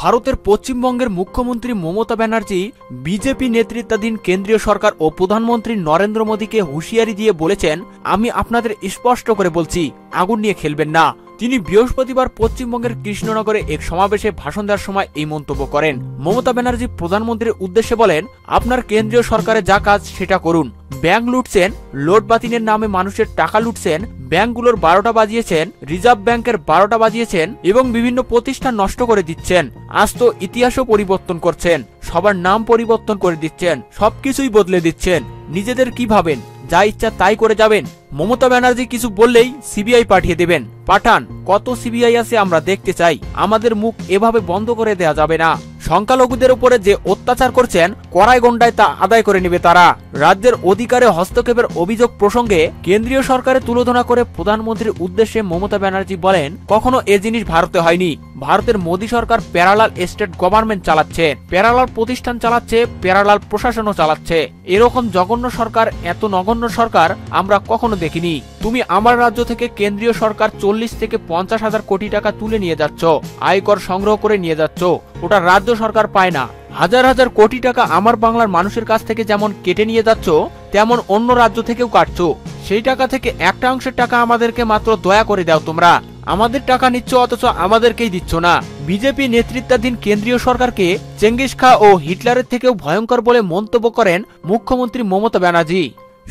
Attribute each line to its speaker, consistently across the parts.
Speaker 1: ভারতের পশ্চিমবঙ্গের মুখ্যমন্ত্রী মমতা ব্যানার্জি বিজেপি নেতৃত্বাধীন কেন্দ্রীয় সরকার ও প্রধানমন্ত্রী নরেন্দ্র মোদীকে হুঁশিয়ারি দিয়ে বলেছেন আমি আপনাদের স্পষ্ট করে বলছি আগুন নিয়ে খেলবেন না তিনি বৃহস্পতিবার পশ্চিমবঙ্গের কৃষ্ণনগরে এক সমাবেশে ভাষণ দেওয়ার সময় এই মন্তব্য করেন মমতা ব্যানার্জি প্রধানমন্ত্রীর উদ্দেশ্যে বলেন আপনার কেন্দ্রীয় সরকারে যা কাজ সেটা করুন ব্যাংক লুটছেন লোড বাতিনের নামে মানুষের টাকা লুটছেন ব্যাংকগুলোর বারোটা বাজিয়েছেন রিজার্ভ ব্যাংকের বারোটা বাজিয়েছেন এবং বিভিন্ন প্রতিষ্ঠান নষ্ট করে দিচ্ছেন আজ তো ইতিহাসও পরিবর্তন করছেন সবার নাম পরিবর্তন করে দিচ্ছেন সবকিছুই বদলে দিচ্ছেন নিজেদের কি ভাবেন যা ইচ্ছা তাই করে যাবেন মমতা ব্যানার্জি কিছু বললেই সিবিআই পাঠিয়ে দেবেন পাঠান কত সিবিআই আছে আমরা দেখতে চাই আমাদের মুখ এভাবে বন্ধ করে দেয়া যাবে না সংখ্যালঘুদের উপরে যে অত্যাচার করছেন কড়াই গণ্ডায় তা আদায় করে নেবে তারা রাজ্যের অধিকারে হস্তক্ষেপের অভিযোগ প্রসঙ্গে কেন্দ্রীয় সরকারের তুলোধনা করে প্রধানমন্ত্রীর উদ্দেশ্যে মমতা ব্যানার্জি বলেন কখনো এ জিনিস ভারতে হয়নি ভারতের মোদী সরকার প্যারালাল স্টেট গভর্নমেন্ট চালাচ্ছে প্যারালাল প্রতিষ্ঠান চালাচ্ছে প্যারালাল প্রশাসনও চালাচ্ছে এরকম জঘন্য সরকার এত নগণ্য সরকার আমরা কখনো দেখিনি তুমি আমার রাজ্য থেকে কেন্দ্রীয় সরকার চল্লিশ থেকে পঞ্চাশ হাজার কোটি টাকা তুলে নিয়ে যাচ্ছ আয়কর সংগ্রহ করে নিয়ে যাচ্ছ ওটা রাজ্য সরকার পায় না হাজার হাজার কোটি টাকা আমার বাংলার মানুষের কাছ থেকে যেমন কেটে নিয়ে যাচ্ছ তেমন অন্য রাজ্য থেকেও কাটছ সেই টাকা থেকে একটা অংশের টাকা আমাদেরকে মাত্র দয়া করে দাও তোমরা আমাদের টাকা নিচ্ছ অথচ আমাদেরকেই দিচ্ছ না বিজেপি নেতৃত্বাধীন কেন্দ্রীয় সরকারকে চেঙ্গিস খা ও হিটলারের থেকেও ভয়ঙ্কর বলে মন্তব্য করেন মুখ্যমন্ত্রী মমতা ব্যানার্জি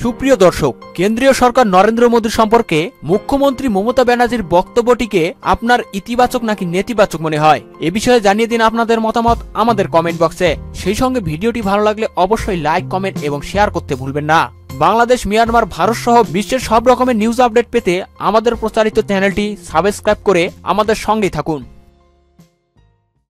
Speaker 1: সুপ্রিয় দর্শক কেন্দ্রীয় সরকার নরেন্দ্র মোদী সম্পর্কে মুখ্যমন্ত্রী মমতা ব্যানার্জির বক্তব্যটিকে আপনার ইতিবাচক নাকি নেতিবাচক মনে হয় এ বিষয়ে জানিয়ে দিন আপনাদের মতামত আমাদের কমেন্ট বক্সে সেই সঙ্গে ভিডিওটি ভালো লাগলে অবশ্যই লাইক কমেন্ট এবং শেয়ার করতে ভুলবেন না বাংলাদেশ মিয়ানমার ভারত সহ বিশ্বের সব রকমের নিউজ আপডেট পেতে আমাদের প্রচারিত চ্যানেলটি সাবস্ক্রাইব করে আমাদের সঙ্গেই থাকুন